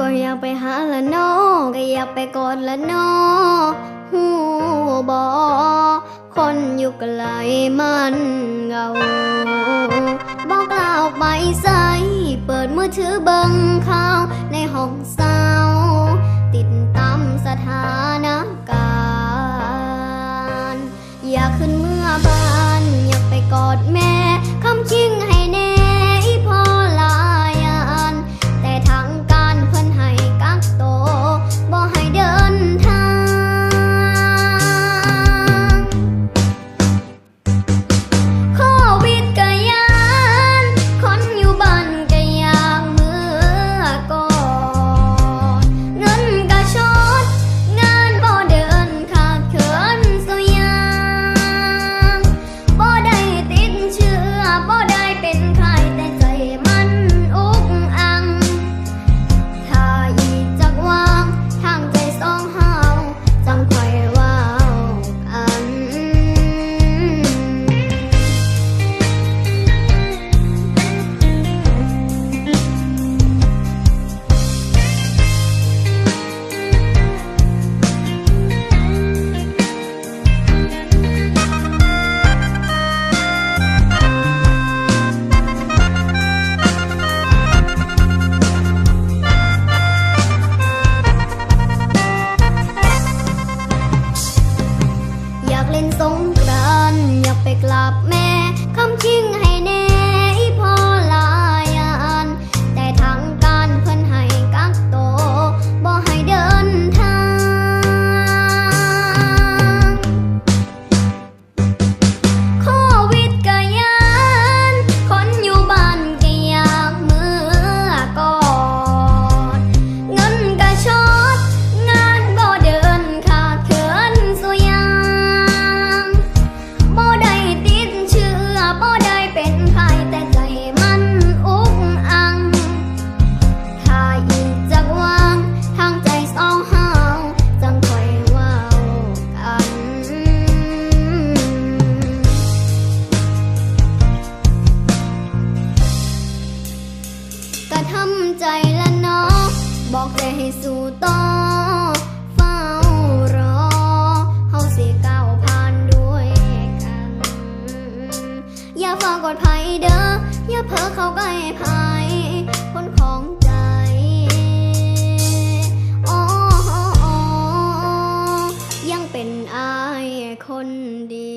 ก็อยากไปหาละน้อก็อยากไปกอดละน้อหูบอคนอยู่ไกลมันเหงา อถือเบิ่งข่าวในห้องเศร้าติดตามสถานการณ์ อยากขึ้นเมื่อบ้าน อยากไปกอดแม่คำชิงให้แน่ เล่นสงกรานต์อยากไปกราบแม่คำชิงให้ บอกใจให้สู้ต่อเฝ้ารอเฮาสิก้าวผ่านด้วยกัน อย่าฟังกดภัยเด้อ อย่าเพ้อเข้าใกล้ภัยคนของใจอ๋อยังเป็นอายคนดี